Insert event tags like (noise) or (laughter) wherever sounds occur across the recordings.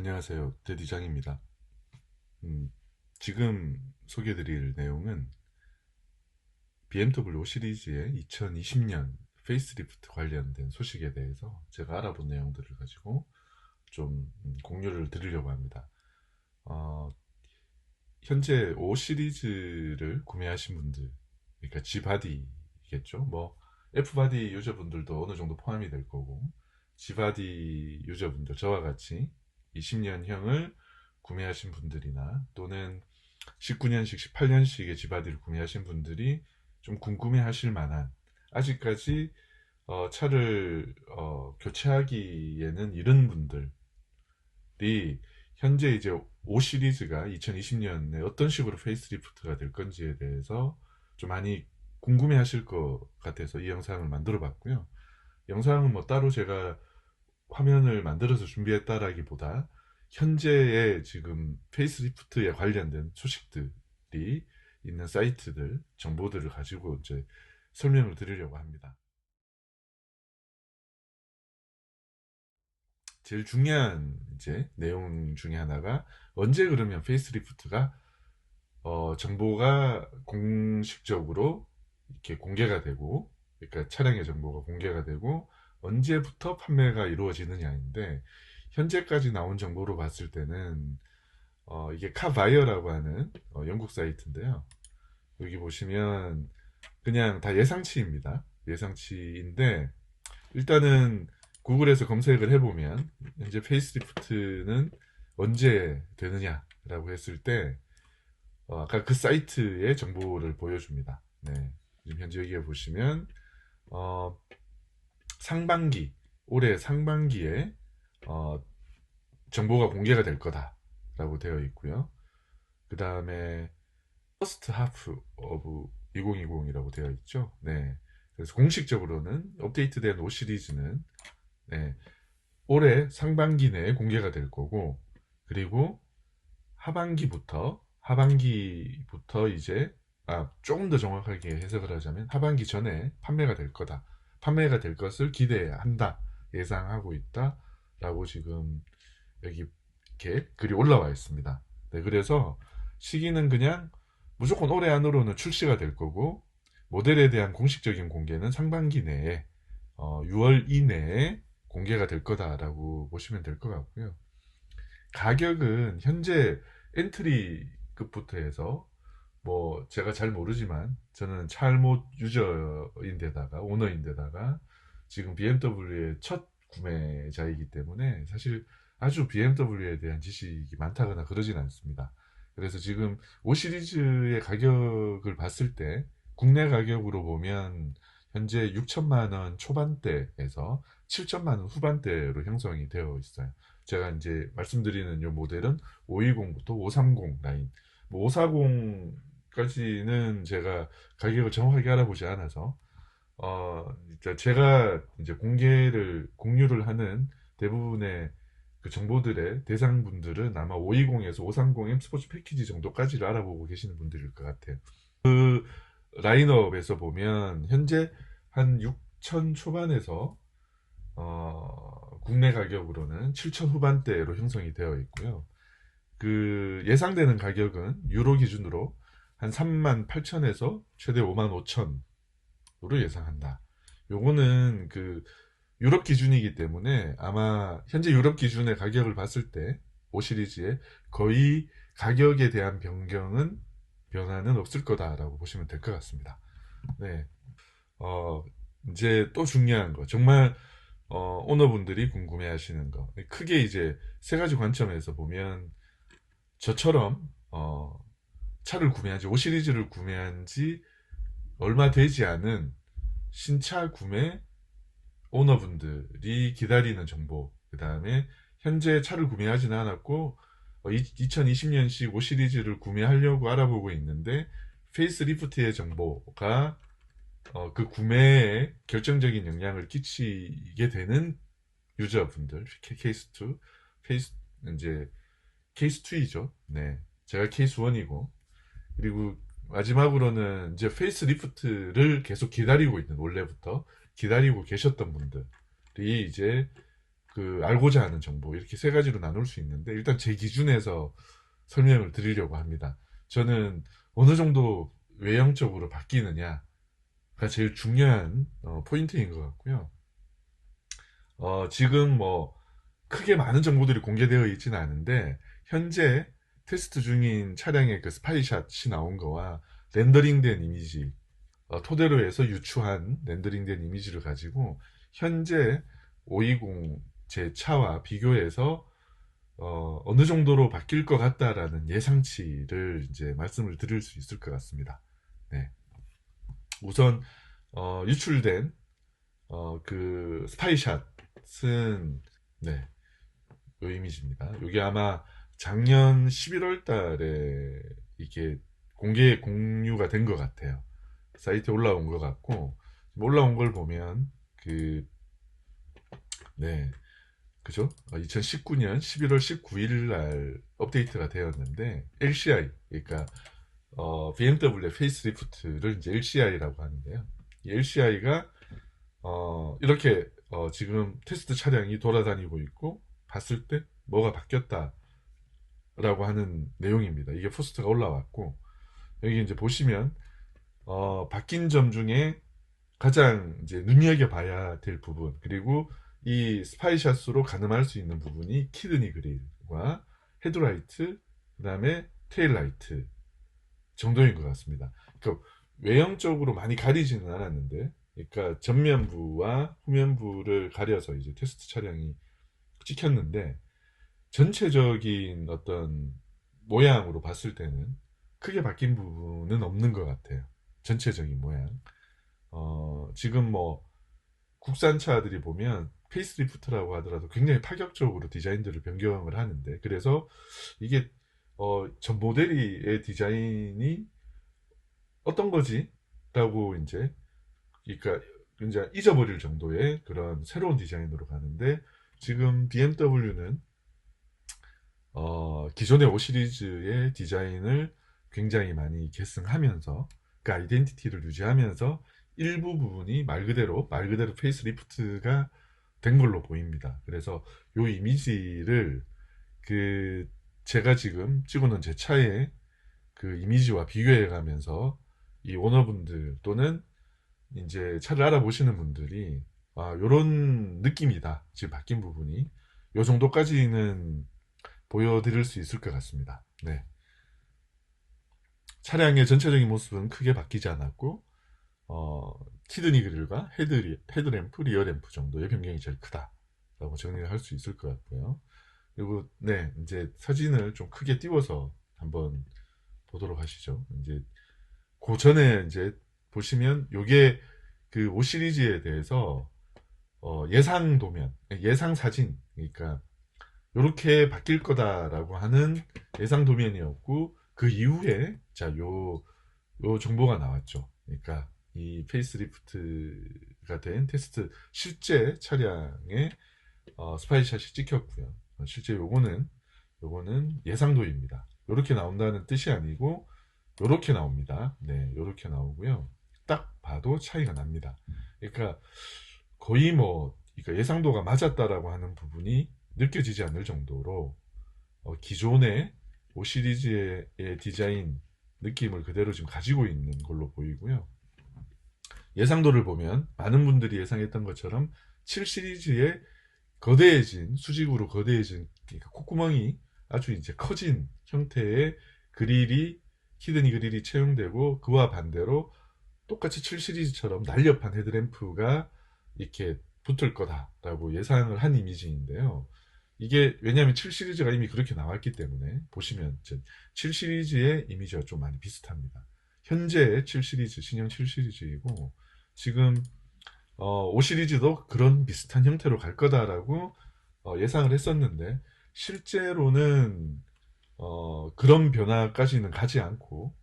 안녕하세요. 대디장입니다. 음, 지금 소개드릴 내용은 BMW 시리즈의 2020년 페이스리프트 관련된 소식에 대해서 제가 알아본 내용들을 가지고 좀 음, 공유를 드리려고 합니다. 어, 현재 5 시리즈를 구매하신 분들, 그러니까 G바디겠죠. 뭐 F바디 유저분들도 어느 정도 포함이 될 거고 G바디 유저분들 저와 같이 20년형을 구매하신 분들이나 또는 19년식, 18년식의 지바디를 구매하신 분들이 좀 궁금해 하실 만한 아직까지 어, 차를 어, 교체하기에는 이른 분들이 현재 이제 5 시리즈가 2020년에 어떤 식으로 페이스리프트가 될 건지에 대해서 좀 많이 궁금해 하실 것 같아서 이 영상을 만들어 봤고요. 영상은 뭐 따로 제가 화면을 만들어서 준비했다라기보다 현재의 지금 페이스리프트에 관련된 소식들이 있는 사이트들, 정보들을 가지고 이제 설명을 드리려고 합니다. 제일 중요한 이제 내용 중에 하나가 언제 그러면 페이스리프트가 어, 정보가 공식적으로 이렇게 공개가 되고 그러니까 차량의 정보가 공개가 되고 언제부터 판매가 이루어지느냐인데 현재까지 나온 정보로 봤을 때는 어, 이게 카바이어라고 하는 어, 영국 사이트인데요. 여기 보시면 그냥 다 예상치입니다. 예상치인데 일단은 구글에서 검색을 해보면 현재 페이스리프트는 언제 되느냐라고 했을 때 어, 아까 그 사이트의 정보를 보여줍니다. 네, 지금 현재 여기에 보시면 어, 상반기 올해 상반기에 어, 정보가 공개가 될 거다라고 되어 있고요. 그 다음에 first half of 2020이라고 되어 있죠. 네. 그래서 공식적으로는 업데이트된 5 시리즈는 네, 올해 상반기 내에 공개가 될 거고 그리고 하반기부터 하반기부터 이제 아, 조금 더 정확하게 해석을 하자면 하반기 전에 판매가 될 거다. 판매가 될 것을 기대한다. 예상하고 있다. 라고 지금 여기 이렇게 글이 올라와 있습니다. 네, 그래서 시기는 그냥 무조건 올해 안으로는 출시가 될 거고 모델에 대한 공식적인 공개는 상반기 내에 어, 6월 이내에 공개가 될 거다라고 보시면 될 것 같고요. 가격은 현재 엔트리급부터 해서 뭐 제가 잘 모르지만 저는 찰못 유저인데다가 오너인데다가 지금 BMW의 첫 구매자이기 때문에 사실 아주 BMW에 대한 지식이 많다거나 그러진 않습니다. 그래서 지금 5 시리즈의 가격을 봤을 때 국내 가격으로 보면 현재 6천만 원 초반대에서 7천만 원 후반대로 형성이 되어 있어요. 제가 이제 말씀드리는 이 모델은 520부터 530 라인, 뭐 540 까지는 제가 가격을 정확하게 알아보지 않아서 어, 제가 이제 공개를, 공유를 하는 대부분의 그 정보들의 대상분들은 아마 520에서 530M 스포츠 패키지 정도까지를 알아보고 계시는 분들일 것 같아요. 그 라인업에서 보면 현재 한 6천 초반에서 어, 국내 가격으로는 7천 후반대로 형성이 되어 있고요. 그 예상되는 가격은 유로 기준으로 한 3만 8천에서 최대 5만 5천 으로 예상한다. 요거는 그 유럽 기준이기 때문에 아마 현재 유럽 기준의 가격을 봤을 때 5 시리즈의 거의 가격에 대한 변경은 변화는 없을 거다라고 보시면 될 것 같습니다. 네. 어, 이제 또 중요한 거. 정말 어, 오너분들이 궁금해 하시는 거. 크게 이제 세 가지 관점에서 보면 저처럼 어, 차를 구매한 지, 5 시리즈를 구매한 지 얼마 되지 않은 신차 구매 오너분들이 기다리는 정보 그 다음에 현재 차를 구매하지는 않았고 2020년식 5 시리즈를 구매하려고 알아보고 있는데 페이스리프트의 정보가 어, 그 구매에 결정적인 영향을 끼치게 되는 유저분들 케이스 2 페이스 이제 케이스 2이죠. 네. 제가 케이스 1이고 그리고 마지막으로는 이제 페이스 리프트를 계속 기다리고 있는 원래부터 기다리고 계셨던 분들이 이제 그 알고자 하는 정보 이렇게 세 가지로 나눌 수 있는데 일단 제 기준에서 설명을 드리려고 합니다. 저는 어느 정도 외형적으로 바뀌느냐가 제일 중요한 어, 포인트인 것 같고요. 어, 지금 뭐 크게 많은 정보들이 공개되어 있지는 않은데 현재 테스트 중인 차량의 그 스파이샷이 나온 거와 렌더링된 이미지 어, 토대로 해서 유추한 렌더링된 이미지를 가지고 현재 520 제 차와 비교해서 어, 어느 정도로 바뀔 것 같다라는 예상치를 이제 말씀을 드릴 수 있을 것 같습니다. 네. 우선 어, 유출된 어, 그 스파이샷은 네, 요 이미지입니다. 이게 아마 작년 11월 달에 이게 공개 공유가 된 것 같아요. 사이트에 올라온 것 같고 올라온 걸 보면 그 네. 그죠? 2019년 11월 19일 날 업데이트가 되었는데 LCI 그러니까 어, BMW 페이스리프트를 이제 LCI라고 하는데요. 이 LCI가 어, 이렇게 어, 지금 테스트 차량이 돌아다니고 있고 봤을 때 뭐가 바뀌었다 라고 하는 내용입니다. 이게 포스트가 올라왔고 여기 이제 보시면 어, 바뀐 점 중에 가장 이제 눈여겨봐야 될 부분 그리고 이 스파이샷으로 가늠할 수 있는 부분이 키드니 그릴과 헤드라이트 그 다음에 테일라이트 정도인 것 같습니다. 그러니까 외형적으로 많이 가리지는 않았는데 그러니까 전면부와 후면부를 가려서 이제 테스트 차량이 찍혔는데 전체적인 어떤 모양으로 봤을 때는 크게 바뀐 부분은 없는 것 같아요. 전체적인 모양. 어, 지금 뭐 국산차들이 보면 페이스리프트라고 하더라도 굉장히 파격적으로 디자인들을 변경을 하는데 그래서 이게 어, 전 모델의 디자인이 어떤 거지? 라고 이제 그러니까 이제 잊어버릴 정도의 그런 새로운 디자인으로 가는데 지금 BMW는 어, 기존의 5 시리즈의 디자인을 굉장히 많이 계승하면서 그 아이덴티티를 유지하면서 일부 부분이 말 그대로 말 그대로 페이스리프트가 된 걸로 보입니다. 그래서 요 이미지를 그 제가 지금 찍어놓은 제 차에 그 이미지와 비교해 가면서 이 오너분들 또는 이제 차를 알아보시는 분들이 아 요런 느낌이다 지금 바뀐 부분이 요 정도까지는 보여드릴 수 있을 것 같습니다 네 차량의 전체적인 모습은 크게 바뀌지 않았고 어, 키드니 그릴과 헤드, 헤드램프, 리어램프 정도의 변경이 제일 크다라고 정리를 할 수 있을 것 같고요. 그리고 네 이제 사진을 좀 크게 띄워서 한번 보도록 하시죠. 이제 그 전에 이제 보시면 요게 그 5 시리즈에 대해서 어, 예상 도면, 예상 사진, 그러니까 요렇게 바뀔 거다라고 하는 예상 도면이었고 그 이후에 자요 요 정보가 나왔죠. 그러니까 이 페이스리프트가 된 테스트 실제 차량에 어, 스파이샷이 찍혔고요. 어, 실제 요거는 요거는 예상도입니다. 이렇게 나온다는 뜻이 아니고 요렇게 나옵니다. 네, 요렇게 나오고요. 딱 봐도 차이가 납니다. 그러니까 거의 뭐 그러니까 예상도가 맞았다라고 하는 부분이 느껴지지 않을 정도로 어, 기존의 5 시리즈의 디자인 느낌을 그대로 지금 가지고 있는 걸로 보이고요. 예상도를 보면 많은 분들이 예상했던 것처럼 7 시리즈의 거대해진 수직으로 거대해진 그러니까 콧구멍이 아주 이제 커진 형태의 그릴이 히드니 그릴이 채용되고 그와 반대로 똑같이 7 시리즈처럼 날렵한 헤드램프가 이렇게 붙을 거다라고 예상을 한 이미지인데요. 이게 왜냐하면 7 시리즈가 이미 그렇게 나왔기 때문에 보시면 7 시리즈의 이미지와 좀 많이 비슷합니다. 현재 7 시리즈 신형 7 시리즈이고 지금 어, 5 시리즈도 그런 비슷한 형태로 갈 거다라고 어, 예상을 했었는데 실제로는 어, 그런 변화까지는 가지 않고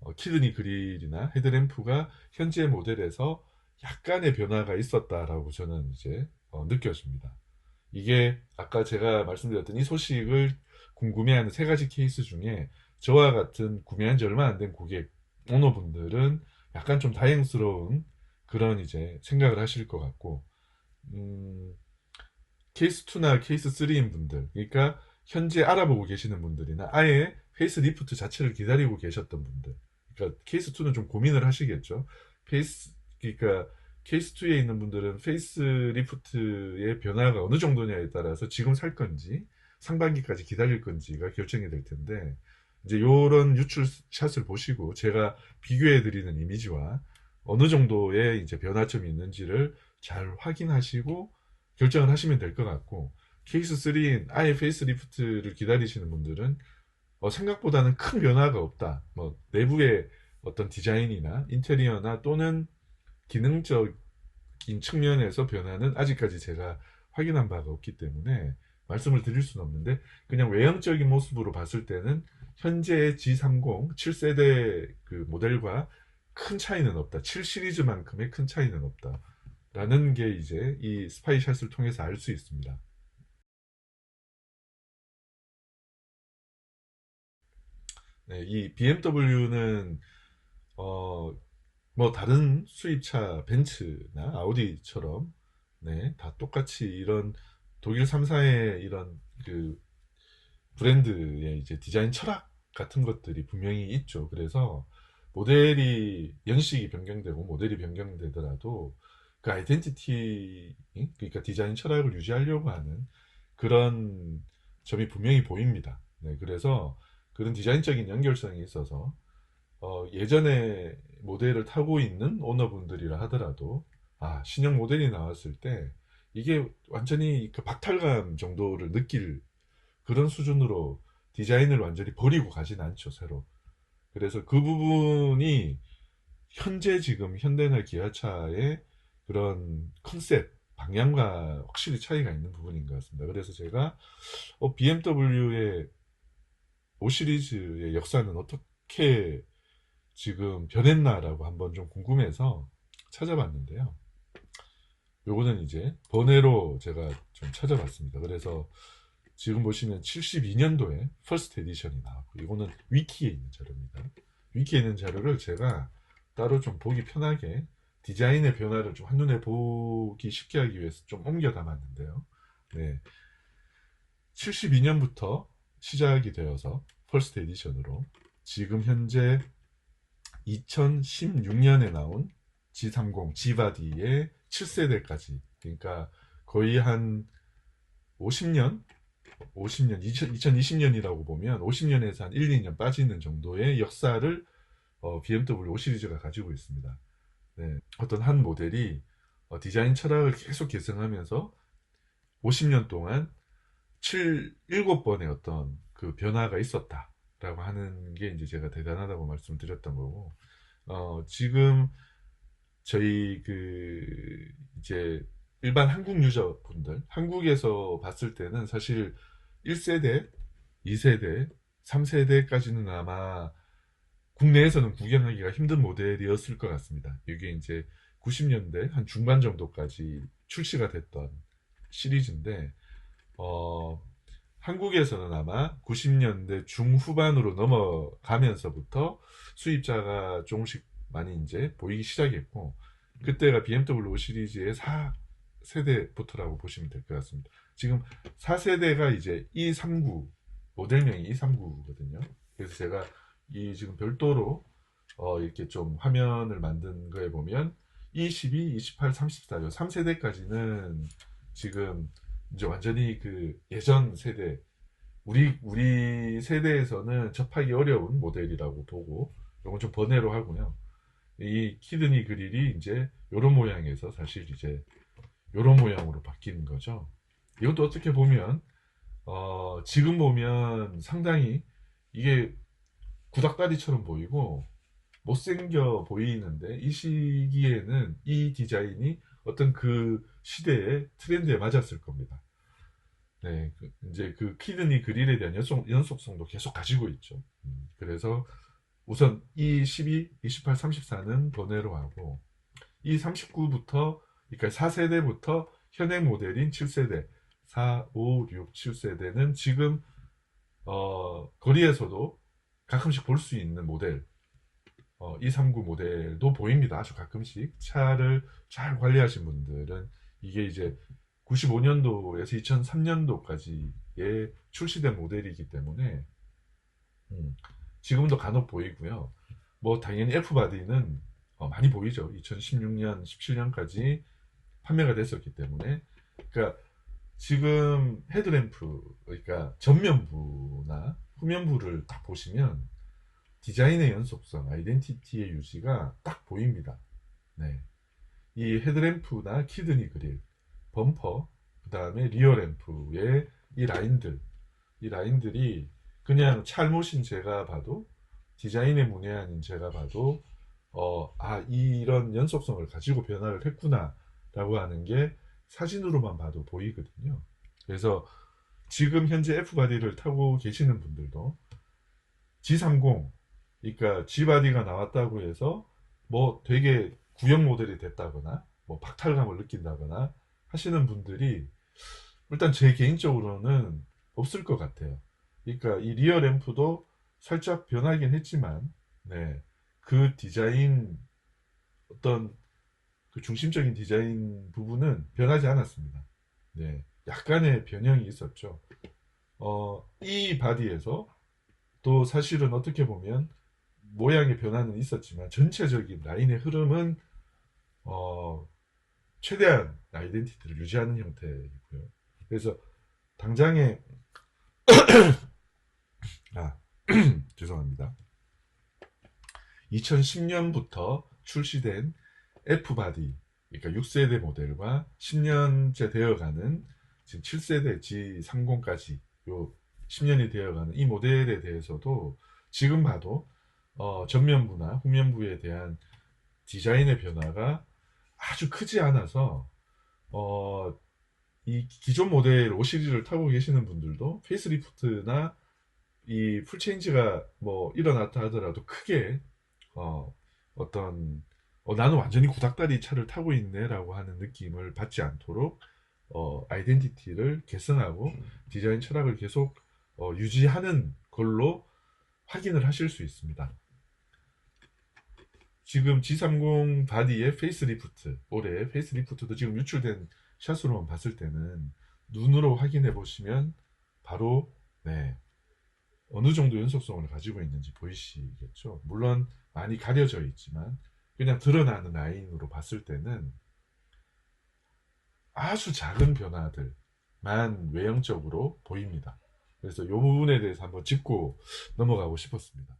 어, 키드니 그릴이나 헤드램프가 현재 모델에서 약간의 변화가 있었다라고 저는 이제 어, 느껴집니다. 이게 아까 제가 말씀드렸던 이 소식을 궁금해하는 세 가지 케이스 중에 저와 같은 구매한 지 얼마 안 된 고객 오너분들은 약간 좀 다행스러운 그런 이제 생각을 하실 것 같고, 음, 케이스 2나 케이스 3인 분들, 그러니까 현재 알아보고 계시는 분들이나 아예 페이스 리프트 자체를 기다리고 계셨던 분들, 그러니까 케이스 2는 좀 고민을 하시겠죠. 페이스 그러니까 케이스 2에 있는 분들은 페이스 리프트의 변화가 어느 정도냐에 따라서 지금 살 건지 상반기까지 기다릴 건지가 결정이 될 텐데 이제 요런 유출 샷을 보시고 제가 비교해 드리는 이미지와 어느 정도의 이제 변화점이 있는지를 잘 확인하시고 결정을 하시면 될 것 같고 케이스 3인 아예 페이스 리프트를 기다리시는 분들은 어, 생각보다는 큰 변화가 없다. 뭐 내부의 어떤 디자인이나 인테리어나 또는 기능적인 측면에서 변화는 아직까지 제가 확인한 바가 없기 때문에 말씀을 드릴 수는 없는데 그냥 외형적인 모습으로 봤을 때는 현재의 G30 7세대 그 모델과 큰 차이는 없다. 7 시리즈만큼의 큰 차이는 없다. 라는 게 이제 이 스파이샷을 통해서 알 수 있습니다. 네, 이 BMW는 어, 뭐 다른 수입차 벤츠나 아우디처럼 네, 다 똑같이 이런 독일 3사의 이런 그 브랜드의 이제 디자인 철학 같은 것들이 분명히 있죠. 그래서 모델이 연식이 변경되고 모델이 변경되더라도 그 아이덴티티 그러니까 디자인 철학을 유지하려고 하는 그런 점이 분명히 보입니다. 네, 그래서 그런 디자인적인 연결성이 있어서 어, 예전에 모델을 타고 있는 오너분들이라 하더라도 아 신형 모델이 나왔을 때 이게 완전히 그 박탈감 정도를 느낄 그런 수준으로 디자인을 완전히 버리고 가진 않죠 새로 그래서 그 부분이 현재 지금 현대나 기아차의 그런 컨셉 방향과 확실히 차이가 있는 부분인 것 같습니다. 그래서 제가 어, BMW의 5 시리즈의 역사는 어떻게 지금 변했나라고 한번 좀 궁금해서 찾아봤는데요. 요거는 이제 번외로 제가 좀 찾아봤습니다. 그래서 지금 보시면 72년도에 퍼스트 에디션이 나왔고 이거는 위키에 있는 자료입니다. 위키에 있는 자료를 제가 따로 좀 보기 편하게 디자인의 변화를 좀 한눈에 보기 쉽게 하기 위해서 좀 옮겨 담았는데요. 네. 72년부터 시작이 되어서 퍼스트 에디션으로 지금 현재 2016년에 나온 G30 G바디의 7세대까지. 그러니까 거의 한 50년? 50년 2020년이라고 보면 50년에서 한 1, 2년 빠지는 정도의 역사를 어, BMW 5 시리즈가 가지고 있습니다. 네, 어떤 한 모델이 어, 디자인 철학을 계속 개성하면서 50년 동안 7, 7번의 어떤 그 변화가 있었다 라고 하는 게 이제 제가 대단하다고 말씀드렸던 거고 어, 지금 저희 그 이제 일반 한국 유저분들 한국에서 봤을 때는 사실 1세대, 2세대, 3세대까지는 아마 국내에서는 구경하기가 힘든 모델이었을 것 같습니다. 이게 이제 90년대 한 중반 정도까지 출시가 됐던 시리즈인데 어, 한국에서는 아마 90년대 중후반으로 넘어가면서부터 수입자가 조금씩 많이 이제 보이기 시작했고 그때가 BMW 시리즈의 4세대부터라고 보시면 될 것 같습니다. 지금 4세대가 이제 E39 모델명이 E39거든요. 그래서 제가 이 지금 별도로 어 이렇게 좀 화면을 만든 거에 보면 22, 28, 34, 요 3세대까지는 지금 이제 완전히 그 예전 세대 우리 우리 세대에서는 접하기 어려운 모델이라고 보고 이건 좀 번외로 하고요. 이 키드니 그릴이 이제 요런 모양에서 사실 이제 요런 모양으로 바뀌는 거죠. 이것도 어떻게 보면 어 지금 보면 상당히 이게 구닥다리처럼 보이고 못생겨 보이는데 이 시기에는 이 디자인이 어떤 그 시대의 트렌드에 맞았을 겁니다. 네, 그 이제 그 키드니 그릴에 대한 연속, 연속성도 계속 가지고 있죠. 음, 그래서 우선 이 12, 28, 34는 번외로 하고 이 39부터 그러니까 4세대부터 현행 모델인 7세대 4, 5, 6, 7세대는 지금 어, 거리에서도 가끔씩 볼 수 있는 모델 어, 239 모델도 보입니다. 아주 가끔씩 차를 잘 관리하신 분들은 이게 이제 95년도에서 2003년도까지의 출시된 모델이기 때문에 음, 지금도 간혹 보이고요. 뭐 당연히 F 바디는 어, 많이 보이죠. 2016년, 17년까지 판매가 됐었기 때문에 그러니까 지금 헤드램프 그러니까 전면부나 후면부를 딱 보시면 디자인의 연속성, 아이덴티티의 유지가 딱 보입니다. 네. 이 헤드램프나 키드니 그릴, 범퍼, 그 다음에 리어 램프의 이 라인들, 이 라인들이 그냥 찰모신 제가 봐도 디자인의 문외한인 제가 봐도 어, 아, 이런 연속성을 가지고 변화를 했구나 라고 하는 게 사진으로만 봐도 보이거든요. 그래서 지금 현재 F바디를 타고 계시는 분들도 G30, 그러니까 G바디가 나왔다고 해서 뭐 되게 구형 모델이 됐다거나 뭐 박탈감을 느낀다거나 하시는 분들이 일단 제 개인적으로는 없을 것 같아요. 그러니까 이 리어 램프도 살짝 변하긴 했지만, 네, 그 디자인 어떤 그 중심적인 디자인 부분은 변하지 않았습니다. 네, 약간의 변형이 있었죠. 어, 이 바디에서 또 사실은 어떻게 보면 모양의 변화는 있었지만 전체적인 라인의 흐름은 어, 최대한 아이덴티티를 유지하는 형태이고요. 그래서 당장에 (coughs) 아 (coughs) 죄송합니다. 2010년부터 출시된 F바디 그러니까 6세대 모델과 10년째 되어가는 지금 7세대 G30까지 요 10년이 되어가는 이 모델에 대해서도 지금 봐도 어, 전면부나 후면부에 대한 디자인의 변화가 아주 크지 않아서 어, 이 기존 모델 5시리즈를 타고 계시는 분들도 페이스리프트나 이 풀체인지가 뭐 일어났다 하더라도 크게 어, 어떤 어, 나는 완전히 구닥다리 차를 타고 있네라고 하는 느낌을 받지 않도록 어, 아이덴티티를 개선하고 디자인 철학을 계속 어, 유지하는 걸로 확인을 하실 수 있습니다. 지금 G30 바디의 페이스리프트, 올해 페이스리프트도 지금 유출된 샷으로만 봤을 때는 눈으로 확인해 보시면 바로 네, 어느 정도 연속성을 가지고 있는지 보이시겠죠. 물론 많이 가려져 있지만 그냥 드러나는 라인으로 봤을 때는 아주 작은 변화들만 외형적으로 보입니다. 그래서 이 부분에 대해서 한번 짚고 넘어가고 싶었습니다.